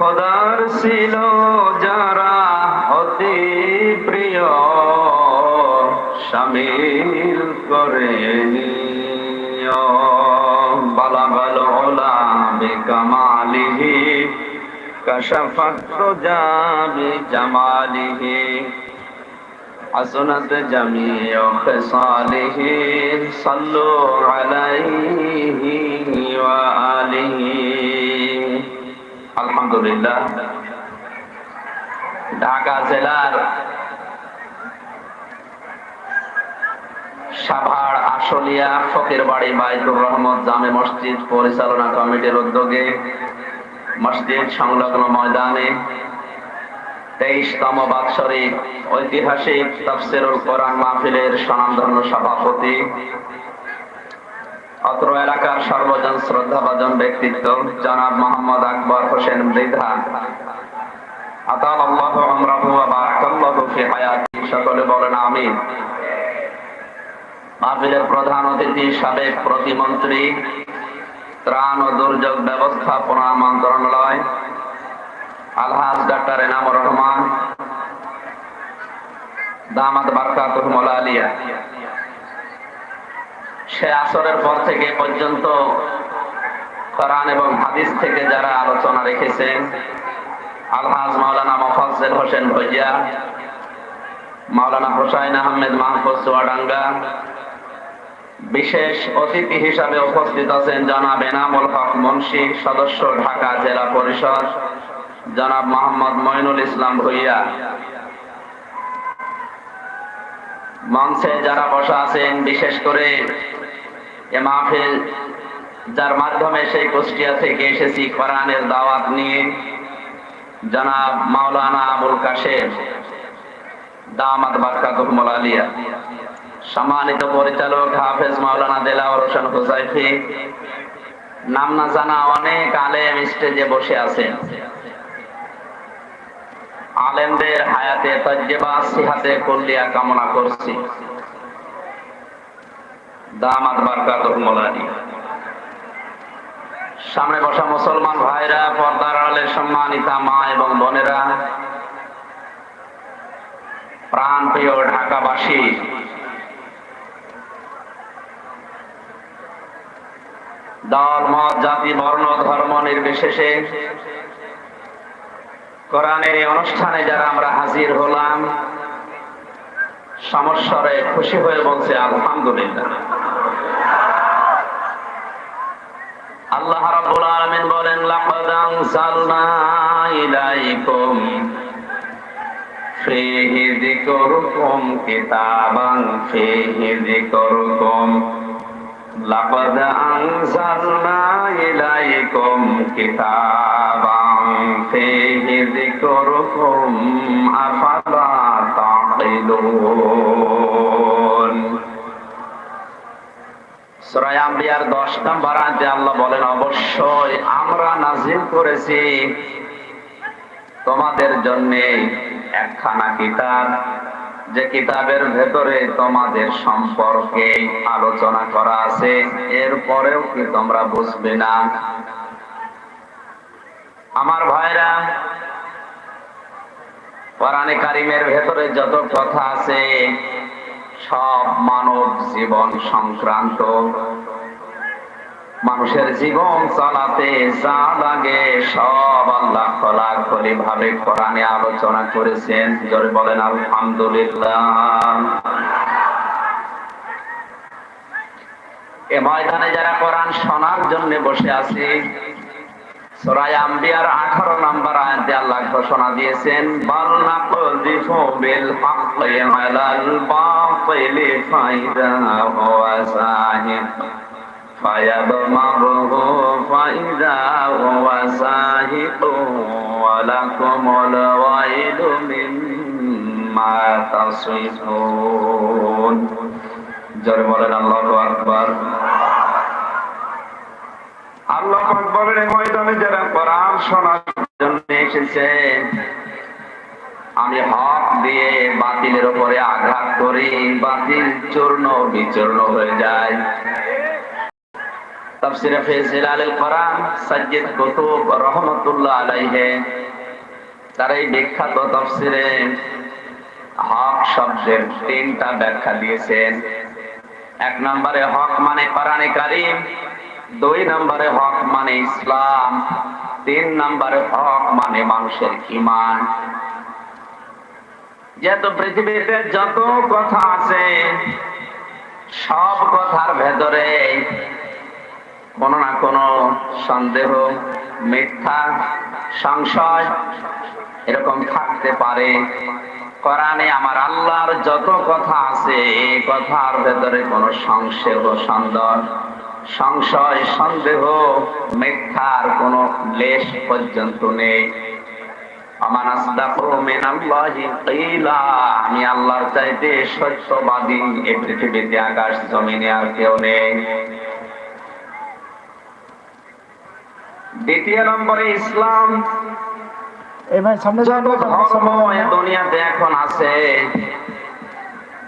খোদার ছিল যারা অতি প্রিয় সামিল করে নিও বালাগাল ওলা বিকামালিহি كشفت رجا بجماله حسنت جميع خصاله صلوا عليه وآله আলহামদুলিল্লাহ। ঢাকা জেলার সাভার আসলিয়া ফকির বাড়ি বাইতুর রহমত জামে মসজিদ পরিচালনা কমিটির উদ্যোগে মসজিদ সংলগ্ন ময়দানে তেইশতম বাৎসরিক ঐতিহাসিক তফসিরুল কোরআন মাহফিলের স্বনামধন্য সভাপতি অত্র এলাকার সর্বজন শ্রদ্ধাভাজন ব্যক্তিত্ব, জনাব মোহাম্মদ আকবর হোসেন মৃধা। প্রধান অতিথি, সাবেক প্রতিমন্ত্রী, ত্রাণ ও দুর্যোগ ব্যবস্থাপনা মন্ত্রণালয়, আলহাজ ডাক্তার রহমান দামাদ বারকাতুহ আলিয়া। সে আসরের পর থেকে পর্যন্ত কোরআন এবং হাদিস থেকে যারা আলোচনা রেখেছেন, আলহাজ মাওলানা মোফাজ্জেল হোসেন ভজিয়া মাওলানা হোসাইন আহমেদ মাহফুজ চুয়াডাঙ্গা, বিশেষ অতিথি হিসাবে উপস্থিত আছেন জনাব এনামুল হক মুন্সি, সদস্য ঢাকা জেলা পরিষদ, জনাব মোহাম্মদ মইনুল ইসলাম ভুইয়া। মঞ্চে যারা বসা আছেন, বিশেষ করে এ মাহফিল, যার মাধ্যমে সেই কুষ্টিয়া থেকে এসেছি কোরআনের দাওয়াত নিয়ে। জনাব মাওলানা আবুল কাশেম, দামাত সম্মানিত পরিচালক হাফেজ মাওলানা দেলাওয়ার হোসেন হুসাইফি, নাম না জানা অনেক আলেম স্টেজে বসে আছেন। আলেমদের হায়াতে তজ্জেবা, সিহাতে কল্লিয়া কামনা করছি। দামাত বারকাতুল মোলানি। সামনে বসা মুসলমান ভাইরা, পর্দার আড়ালে সম্মানিতা মা এবং বোনেরা প্রাণ প্রিয় ঢাকাবাসী, দল, মত, জাতি, বর্ণ, ধর্ম নির্বিশেষে কোরআনের এই অনুষ্ঠানে যারা আমরা হাজির হলাম সমস্যারে খুশি হয়ে বলছে, আলহামদুলিল্লাহ। আল্লাহ রাব্বুল আলামিন বলেন, লাকাদ আনসালনা ইলাইকুম ফীহি যিকরুকুম কিতাবান, ফীহি যিকরুকুম। লাকাদ আনসালনা ইলাইকুম কিতাবান, ফীহি যিকরুকুম, আফালা তাকিলুন? 10 নম্বর আল্লাহ বলেন, অবশ্যই আমরা নাজিল করেছি। তোমাদের জন্য একখানা কিতাব। যে কিতাবের ভেতরে তোমাদের সম্পর্কে আলোচনা করা আছে, এরপরেও কি তোমরা বুঝবে না? আমার ভাইরা, কোরআনে ভেতরে যত কথা আছে সব মানব জীবন সংক্রান্ত। মানুষের জীবন চালাতে যা লাগে সব আল্লাহ খোলা খলি ভাবে কোরআনে আলোচনা করেছেন। জোরে বলেন, আলহামদুলিল্লাহ। এ ময়দানে যারা কোরআন শোনার জন্য বসে আছে সূরা আম্বিয়ার 18 নম্বর আয়াতে আল্লাহ ঘোষণা দিয়েছেন বাল নাকযিফু বিল হাক্কি আলাল বাতিলি ফাইদা হুয়া সাহিব فيضمره فإذا هو ساهق ولكم الويل مما تصفون জোরে বলেন আল্লাহু আকবার আল্লাহ আকবরের ময়দানে যারা কোরআন শোনার জন্য এসেছে, আমি হক দিয়ে বাতিলের উপরে আঘাত করি, বাতিল চূর্ণ বিচূর্ণ হয়ে যায়। তাফসিরে ফিজিল আল কোরআন, সাজ্জিদ কুতুব রহমাতুল্লাহ আলাইহি। তার এই বিখ্যাত তাফসিরে হক শব্দের তিনটা ব্যাখ্যা দিয়েছেন। এক নম্বরে হক মানে কোরআনে কারীম দুই নম্বরে হক মানে ইসলাম, তিন নম্বরে হক মানে মানুষের ইমান যেহেতু পৃথিবীতে যত কথা আছে, সব কথার ভেতরে কোন না কোন সন্দেহ, মিথ্যা, সংশয় এরকম থাকতে পারে। কোরআনে আমার আল্লাহর যত কথা আছে, এই কথার ভেতরে কোন সংশয় সন্দেহ সংশয় সন্দেহ মিথ্যার কোন লেশ পর্যন্ত নেই। আমি আল্লাহর চাইতে সত্যবাদী। এই পৃথিবীতে আকাশ জমিনে আর কেউ নেই। দ্বিতীয় নম্বরে ইসলাম। দুনিয়াতে এখন আছে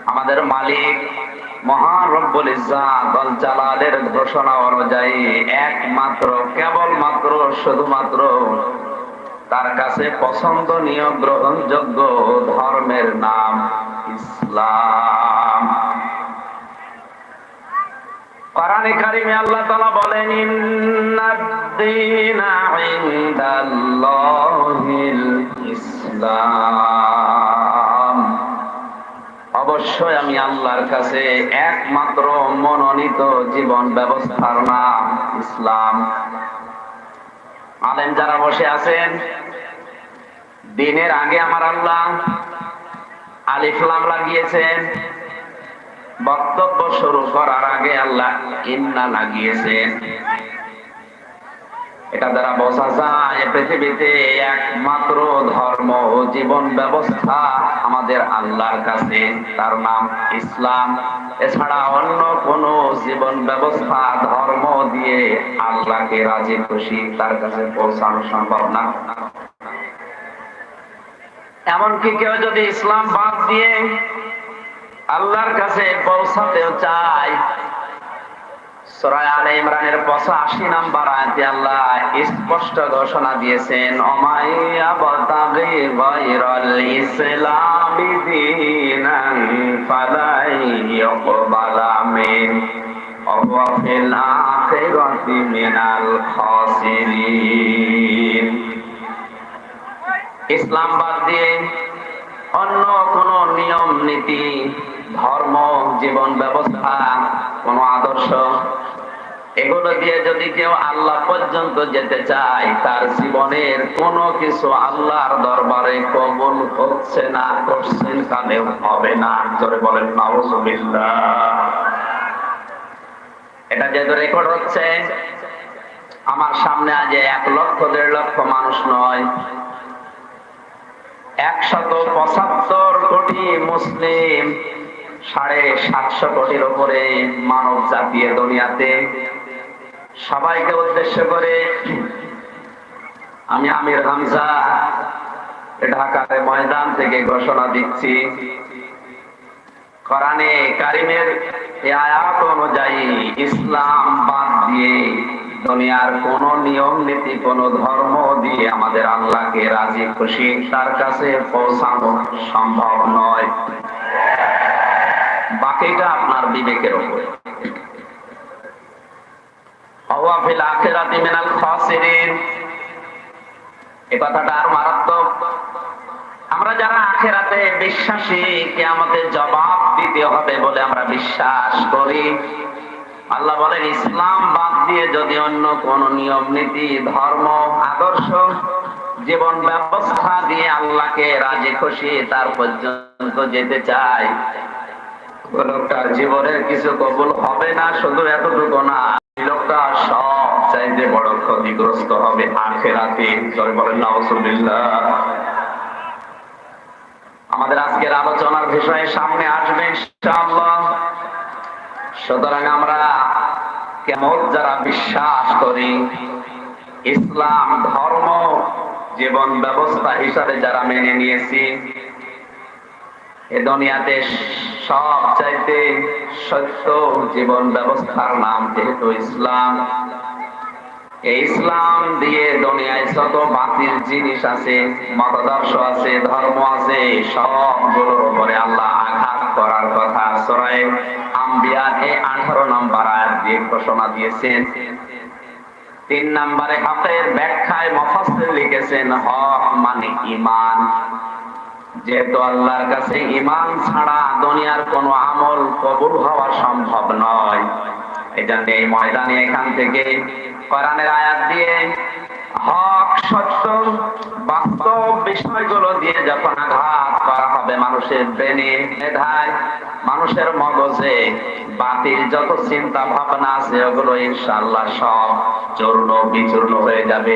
আমাদের মালিক মহান রব্বুল ইজ্জাত আল জালালের ঘোষণা অনুযায়ী একমাত্র, কেবলমাত্র, শুধুমাত্র তার কাছে পছন্দনীয় গ্রহণযোগ্য ধর্মের নাম ইসলাম। আল্লাহ বলেন ইসলাম। অবশ্যই আমি আল্লাহর কাছে একমাত্র মনোনীত জীবন ব্যবস্থার নাম ইসলাম। আলেম যারা বসে আছেন, দিনের আগে আমার আল্লাহ আলিফলাম লাগিয়েছেন। বক্তব্য শুরু করার আগে আল্লাহ ইন্না লাগিয়েছেন। এটা দ্বারা বোঝা যায় পৃথিবীতে একমাত্র ধর্ম ও জীবন ব্যবস্থা আমাদের আল্লাহর কাছে। তার নাম ইসলাম। এছাড়া অন্য কোন জীবন ব্যবস্থা, ধর্ম দিয়ে আল্লাহকে রাজি, খুশি তার কাছে পৌঁছানো সম্ভব না। এমনকি কেউ যদি ইসলাম বাদ দিয়ে আল্লাহর কাছে পৌঁছাতেও চায় সূরা আলে ইমরানের 85 নাম্বার আয়াতে আল্লাহ স্পষ্ট ঘোষণা দিয়েছেন অমাইয়া বাতাগি গায়রাল ইসলামি দীনান ফালাই ইয়াকবালা মিন ওয়া আখিরাতি মিনাল খাসিরিন. ইসলাম বাদ দিয়ে অন্য কোন নিয়ম, নীতি, ধর্ম, জীবন ব্যবস্থা, কোন আদর্শ, এগুলো দিয়ে যদি কেউ আল্লাহ পর্যন্ত যেতে চায়, তার জীবনের কোনো কিছু আল্লাহর দরবারে কবুল হচ্ছে না করছেন কানে হবে না। জোরে বলেন, নাউজুবিল্লাহ। এটা যেহেতু রেকর্ড হচ্ছে, আমার সামনে আজ এক লক্ষ, দেড় লক্ষ মানুষ নয়। একশত পঁচাত্তর কোটি মুসলিম, সাড়ে সাতশো কোটির উপরে মানব জাতীয় দুনিয়াতে। সবাইকে উদ্দেশ্য করে আমি আমির হামজা ঢাকার ময়দান থেকে ঘোষণা দিচ্ছি। কোরআনে কারিমের আয়াত অনুযায়ী ইসলাম বাদ দিয়ে দুনিয়ার কোন নিয়ম, নীতি, কোন ধর্ম দিয়ে আমাদের আল্লাহকে রাজি, খুশি, তার কাছে পৌঁছানো সম্ভব নয়। বাকিটা আপনার বিবেকের উপরে অওয়াফিল আখিরাতি মিনাল খাসিরিন। এ কথাটা আর মারাত্মক। আমরা যারা আখেরাতে বিশ্বাসী কে আমাদের জবাব দিতে হবে বলে আমরা বিশ্বাস করি। আল্লাহ বলেন, ইসলাম বাদ দিয়ে যদি অন্য কোন নিয়ম, নীতি, ধর্ম, আদর্শ, জীবন ব্যবস্থা দিয়ে আল্লাহকে রাজি, খুশি, তার পর্যন্ত যেতে চায় লোকটার জীবনের কিছু কবুল হবে না, শুধু এতটুকু না লোকটা সব চাইতে বড় ক্ষতিগ্রস্ত হবে আখেরাতে। বলেন আমাদের আজকের আলোচনার বিষয়ে সামনে আসবে, ইনশাআল্লাহ। সুতরাং আমরা কেমন যারা বিশ্বাস করি, ইসলাম, ধর্ম, জীবন ব্যবস্থা হিসাবে যারা মেনে নিয়েছি, এ দুনিয়াতে সব চাইতে সত্য জীবন ব্যবস্থার নাম যেহেতু ইসলাম। এই ইসলাম দিয়ে দুনিয়ায় যত বাতিল জিনিস আছে, মতাদর্শ আছে, ধর্ম আছে, সবগুলোর উপরে আল্লাহ আঘাত করার কথা সরাই আম্বিয়ার এই আঠারো নম্বর আয়াত দিয়ে ঘোষণা দিয়েছেন। তিন নম্বরে হকের ব্যাখ্যায় মফাসির লিখেছেন হক মানে ইমান যেহেতু আল্লাহর কাছে ইমান ছাড়া দুনিয়ার কোনো আমল কবুল হওয়া সম্ভব নয় এই জন্য এই ময়দানে এখান থেকে কোরআনের আয়াত দিয়ে হক সত্য বাস্তব বিষয়গুলো দিয়ে যখন আঘাত করা হবে মানুষের ব্রেনে মেধায়, মানুষের মগজে বাতিল যত চিন্তা ভাবনা আছে ওগুলো ইনশাআল্লাহ সব চূর্ণ বিচূর্ণ হয়ে যাবে।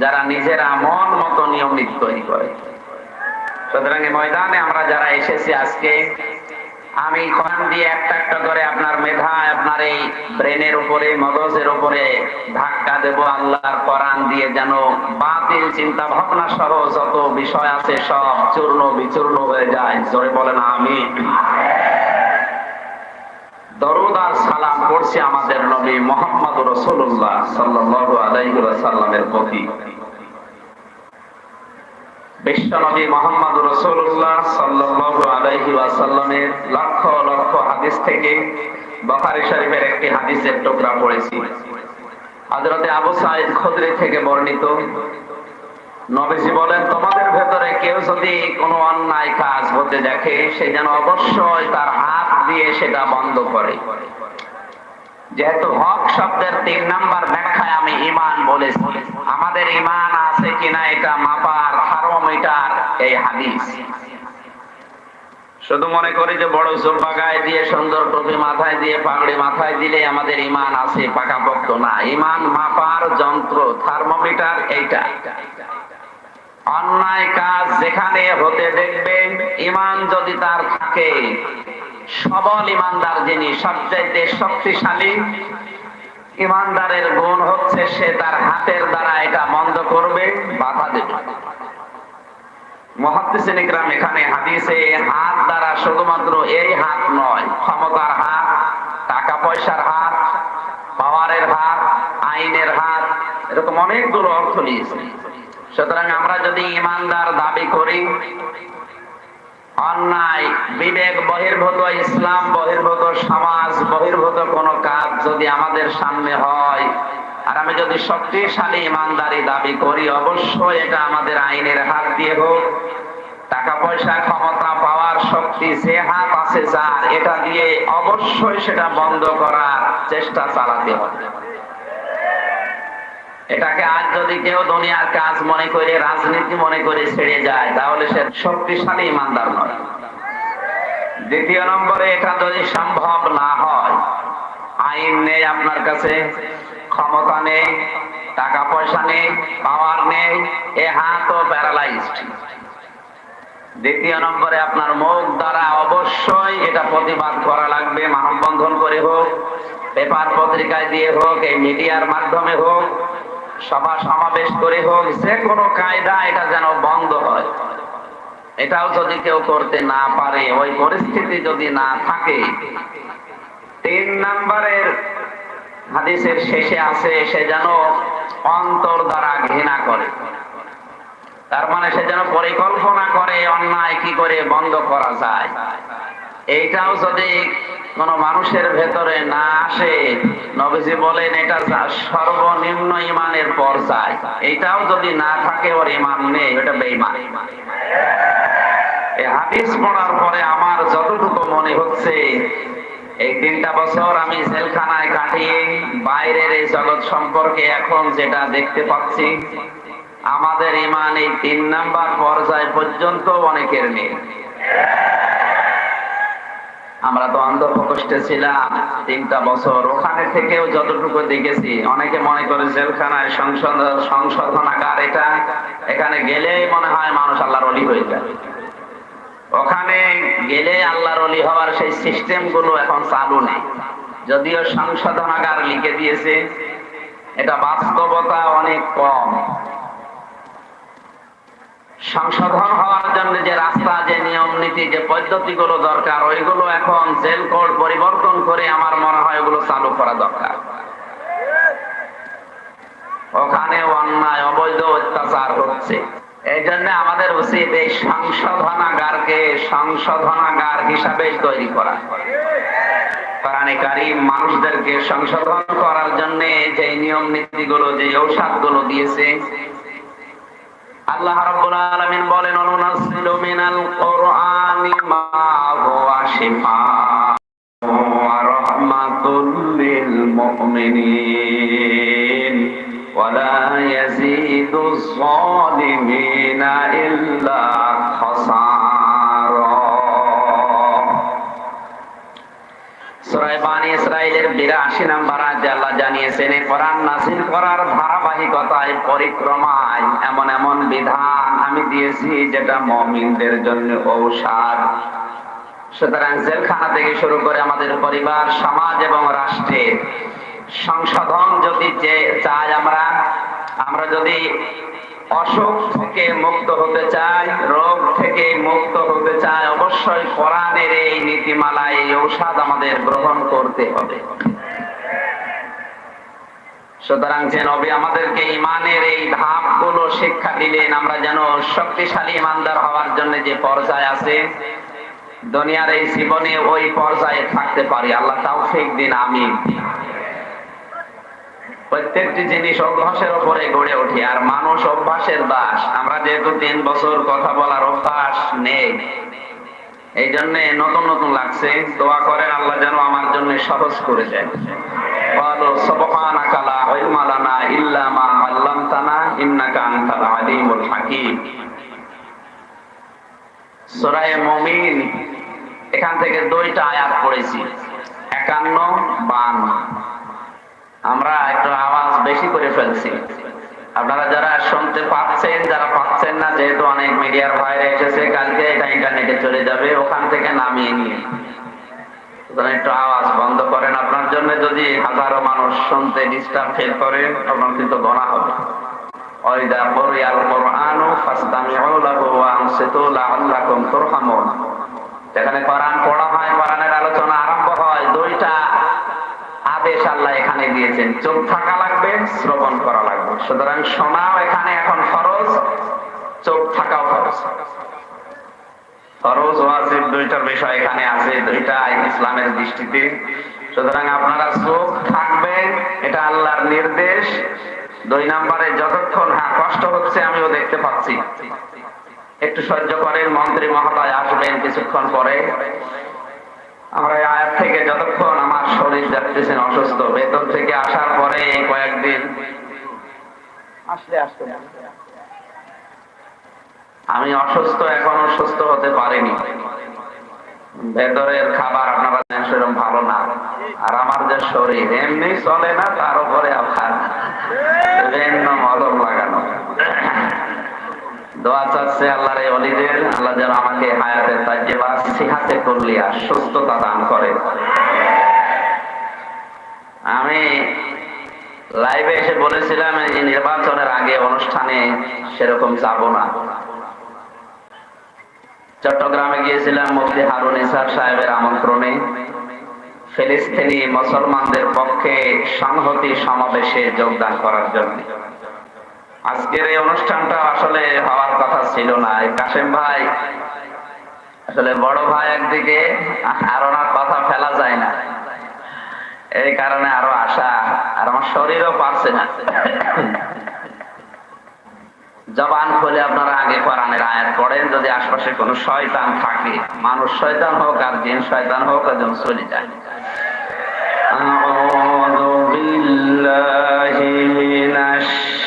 যারা নিজেরা মন মতো নিয়ম নীতি তৈরি করে। সুতরাং ময়দানে আমরা যারা এসেছি আজকে, আমি কোরআন দিয়ে একটা একটা করে আপনার মেধা, আপনার এই ব্রেনের উপরে, মগজের উপরে ধাক্কা দেব, আল্লাহর কোরআন দিয়ে যেন বাতিল চিন্তা ভাবনা সহ যত বিষয় আছে সব চূর্ণ বিচূর্ণ হয়ে যায়। জোরে বলেন আমি দরুদ আর সালাম করছি আমাদের নবী মোহাম্মদ রসুল্লাহ সাল্লাহ আলাইসাল্লামের প্রতি। তোমাদের ভেতরে কেউ যদি কোনো অন্যায় কাজ হতে দেখে, সে যেন অবশ্যই তার হাত দিয়ে সেটা বন্ধ করে। যেহেতু হক শব্দের তিন নাম্বার ব্যাখ্যায় আমি ইমান বলেছি, আমাদের ইমান আছে কিনা এটা মাপার থার্মোমিটার এই হাদিস। শুধু মনে করি যে বড় জোব্বা গায়ে দিয়ে, সুন্দর টুপি মাথায় দিয়ে, পাগড়ি মাথায় দিলে আমাদের ইমান আছে, পাকাপোক্ত না। ইমান মাপার যন্ত্র, থার্মোমিটার এইটা। অন্যায় কাজ যেখানে হতে দেখবেন, ইমান যদি তার থাকে, সবল ইমানদার যিনি সবচাইতে শক্তিশালী, ইমানদারের গুণ হচ্ছে সে তার হাতের দ্বারা এটা বন্ধ করবে, বাধা দেবে। আমরা যদি ইমানদার দাবি করি, অন্যায়, বিবেক বহির্ভূত, ইসলাম বহির্ভূত, সমাজ বহির্ভূত কোন কাজ যদি আমাদের সামনে হয় আর আমি যদি শক্তিশালী ইমানদারি দাবি করি, অবশ্যই এটা আমাদের আইনের হাত দিয়ে হোক। টাকা পয়সা ক্ষমতা পাওয়ার শক্তি যে হাত আছে যার, এটা দিয়ে অবশ্যই সেটা বন্ধ করার চেষ্টা চালাতে হবে। এটাকে আজ যদি কেউ দুনিয়ার কাজ মনে করে, রাজনীতি মনে করে ছেড়ে যায়, তাহলে সে শক্তিশালী ইমানদার নয়। দ্বিতীয় নম্বরে, এটা যদি সম্ভব না হয় আইন নেই আপনার কাছে, ক্ষমতা নেই, টাকা পয়সা নেই পাওয়ার নেই, এ হাতও প্যারালাইজড দ্বিতীয় নম্বরে আপনার মুখ দ্বারা অবশ্যই এটা প্রতিবাদ করা লাগবে, মানববন্ধন করে হোক, পেপার পত্রিকায় দিয়ে হোক, এই মিডিয়ার মাধ্যমে হোক, সভা সমাবেশ করে হোক, যে কোনো কায়দা এটা যেন বন্ধ হয়। এটাও যদি কেউ করতে না পারে, ওই পরিস্থিতি যদি না থাকে তিন নম্বরের হাদিসের শেষে আছে, সে যেন অন্তর দ্বারা ঘৃণা করে। তার মানে সে যেন পরিকল্পনা করে, অন্যায় কি করে বন্ধ করা যায়। এইটাও যদি কোন মানুষের ভেতরে না আসে, নবীজি বলেন এটা সর্বনিম্ন ইমানের পর্যায়। এইটাও যদি না থাকে, ওর ইমান নেই এটা বেইমান হাদিস পড়ার পরে আমার যতটুকু মনে হচ্ছে এই তিনটা বছর আমি জেলখানায় কাটিয়ে বাইরের এই জগৎ সম্পর্কে এখন যেটা দেখতে পাচ্ছি, আমাদের ইমান এই তিন নাম্বার পর্যায় পর্যন্ত অনেকের নেই। আমরা তো অন্ধ প্রকোষ্ঠে ছিলাম তিনটা বছর, ওখানে থেকেও যতটুকু দেখেছি, অনেকে মনে করে জেলখানায় সংশোধন সংশোধনাগার এটা, এখানে গেলেই মনে হয় মানুষ আল্লাহর অলি হয়ে যায়। ওখানে গেলে আল্লাহর অলি হওয়ার সেই সিস্টেমগুলো এখন চালু নেই। যদিও সংশোধনাগার লিখে দিয়েছে, এটা বাস্তবতা অনেক কম। সংশোধন হওয়ার জন্য যে রাস্তা, যে নিয়ম নীতি, যে পদ্ধতিগুলো দরকার, ওইগুলো এখন জেল কোড পরিবর্তন করে আমার মনে হয় ওগুলো চালু করা দরকার। ওখানে অন্যায়, অবৈধ অত্যাচার হচ্ছে। এই জন্য আমাদের উচিত এই সংশোধনাগারকে সংশোধনাগার হিসাবে তৈরি করা। মানুষদেরকে সংশোধন করার জন্য যে নিয়ম নীতিগুলো, যে ঔষধগুলো দিয়েছে। আল্লাহ রাব্বুল বলেন অনুনাসিলু মিনাল কুরআনি মা ইয়াজিদুজ যালিমিনা ইল্লা খাসারা। সূরা বানি ইসরাইলের 82 নম্বর আয়াতে আল্লাহ জানিয়েছেন এই কোরআন নাযিল করার ধারাবাহিকতায় পরিক্রমায় এমন এমন বিধান আমি দিয়েছি যেটা আমাদের পরিবার, সমাজ এবং রাষ্ট্রের সংশোধন যদি চাই আমরা আমরা যদি অসুখ থেকে মুক্ত হতে চাই, রোগ থেকে মুক্ত হতে চাই, অবশ্যই কোরআনের এই নীতিমালা এই ঔষধ আমাদের গ্রহণ করতে হবে। সুতরাং যে নবী আমাদেরকে ইমানের এই ধাপগুলো শিক্ষা দিলেন, আমরা যেন শক্তিশালী ইমানদার হওয়ার জন্য যে পর্যায় আছে, দুনিয়ার এই জীবনে ওই পর্যায়ে থাকতে পারি। আল্লাহ তাওফিক দিন, আমিন। প্রত্যেকটি জিনিস অভ্যাসের উপরে গড়ে ওঠে, আর মানুষ অভ্যাসের দাস। আমরা যেহেতু তিন বছর কথা বলার অভ্যাস নেই, এই জন্য নতুন নতুন লাগছে। দোয়া করেন আল্লাহ যেন আমার জন্য সহজ করে মুমিন, এখান থেকে দুইটা আয়াত পড়েছি। একান্ন, বান্ন। আমরা একটু আওয়াজ বেশি করে ফেলছি। আপনারা যারা শুনতে পাচ্ছেন, যারা পাচ্ছেন না, যেহেতু অনেক মিডিয়ার বাইরে এসেছে, কালকে এটা ইন্টারনেটে চলে যাবে, ওখান থেকে নামিয়ে নিয়ে। একটু আওয়াজ বন্ধ করেন আপনার জন্য, যদি হাজারো মানুষ শুনতে ডিস্টার্ব ফিল করে আপনার কিন্তু গণা হবে। যেখানে কোরআন পড়া হয় আলোচনা আদেশ আল্লাহ এখানে দিয়েছেন। চোখ থাকা লাগবে, শ্রবণ করা লাগবে। সুতরাং শোনাও এখানে এখন ফরজ, চোখ থাকাও ফরজ। ফরজ, ওয়াজিব দুইটার বিষয় এখানে আছে, দুইটা ইসলামের দৃষ্টিতে। সুতরাং আপনারা চোখ থাকবেন এটা আল্লাহর নির্দেশ। দুই নম্বরে যতক্ষণ হ্যাঁ কষ্ট হচ্ছে, আমিও দেখতে পাচ্ছি। একটু সহ্য করেন, মন্ত্রী মহোদয় আসবেন কিছুক্ষণ পরে। আমরা আয়াত থেকে যতক্ষণ আমার শরীর যাচ্ছেন অসুস্থ, বেতন থেকে আসার পরে কয়েকদিন আসলে আসতে আমি অসুস্থ, এখনও সুস্থ হতে পারিনি। ভেতরের খাবার আপনারা সেরকম ভালো না। আর আমার যে শরীর, এমনি চলে না, তার উপরে আবার বিভিন্ন মলম লাগানো। দোয়া চাচ্ছে অলিদের, আল্লাহ যেন আমাকে হায়াতের তাজ্জেবা সিহাতে সুস্থতা দান করে। আমি লাইভে এসে বলেছিলাম, এই নির্বাচনের আগে অনুষ্ঠানে সেরকম যাব না। চট্টগ্রামে গিয়েছিলাম মুফতি হারুন ইসার সাহেবের আমন্ত্রণে। ফিলিস্তিনি মুসলমানদের পক্ষে সংহতি সমাবেশে যোগদান করার জন্য। আজকের এই অনুষ্ঠানটা আসলে হওয়ার কথা ছিল না এই কাশেম ভাই আসলে বড় ভাই একদিকে আর ওনার কথা ফেলা যায় না এই কারণে আরো আশা আর আমার শরীরও পারছে না জবান খুলে আপনারা আগে কোরআনের আয়াত পড়েন যদি আশপাশে কোনো শয়তান থাকে মানুষ শয়তান হোক আর জিন শয়তান হোক একদম চলে যায় أعوذ بالله من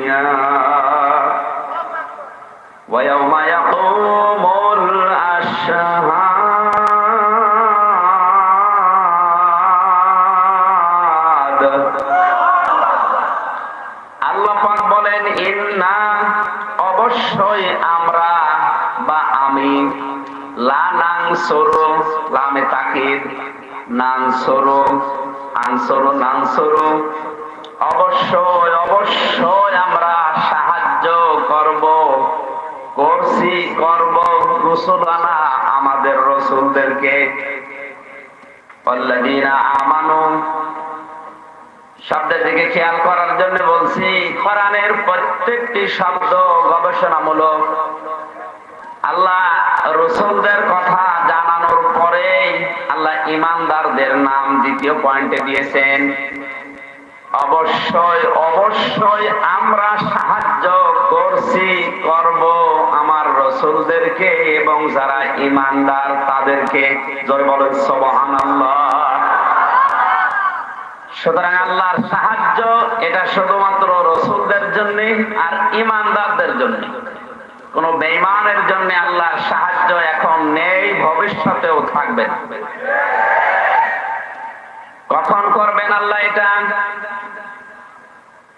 الدنيا ويوم يقوم الأشهاد আল্লাহ পাক বলেন ইন্না অবশ্যই আমরা বা আমি লা নাং সরু লামে তাকিদ নাং সরু আনসরু নাং সরু অবশ্যই অবশ্যই রসুলানা আমাদের রসুলদেরকে আমানু, শব্দের দিকে খেয়াল করার জন্য বলছি, কোরআনের প্রত্যেকটি শব্দ গবেষণামূলক। আল্লাহ রসুলদের কথা জানানোর পরে আল্লাহ ইমানদারদের নাম দ্বিতীয় পয়েন্টে দিয়েছেন। অবশ্যই অবশ্যই আমরা সাহায্য করছি, করব রসুলদেরকে এবং যারা ইমানদার তাদেরকে জয় বলেন, সুবহানাল্লাহ। সুতরাং আল্লাহর সাহায্য এটা শুধুমাত্র রসুলদের জন্য আর ইমানদারদের জন্য। কোন বেইমানের জন্য আল্লাহর সাহায্য এখন নেই, ভবিষ্যতেও থাকবে। কখন করবেন আল্লাহ এটা?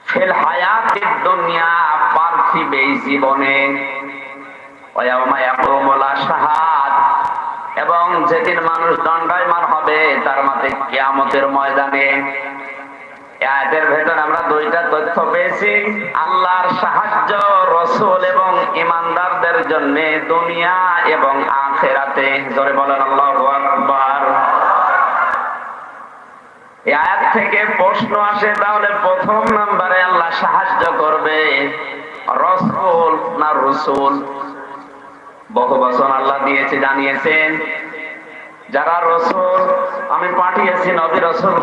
ফিল হায়াতিদ দুনিয়া পার্থিব এই জীবনে। এবং যেদিন মানুষ দণ্ডায়মান হবে, তার মাঝে কিয়ামতের ময়দানে। আয়াতের ভেতর আমরা দুইটা তথ্য পেয়েছি। আল্লাহর সাহায্য, রসুল এবং ইমানদারদের জন্য দুনিয়া এবং আখেরাতে। জোরে বলেন, আল্লাহু আকবার। আয়াত থেকে প্রশ্ন আসে, তাহলে প্রথম নম্বরে আল্লাহ সাহায্য করবে, রসুল না রসুল? বহু বছর আল্লাহ দিয়েছে জানিয়েছেন যারা রসুল আমি পাঠিয়েছি নবী রসুল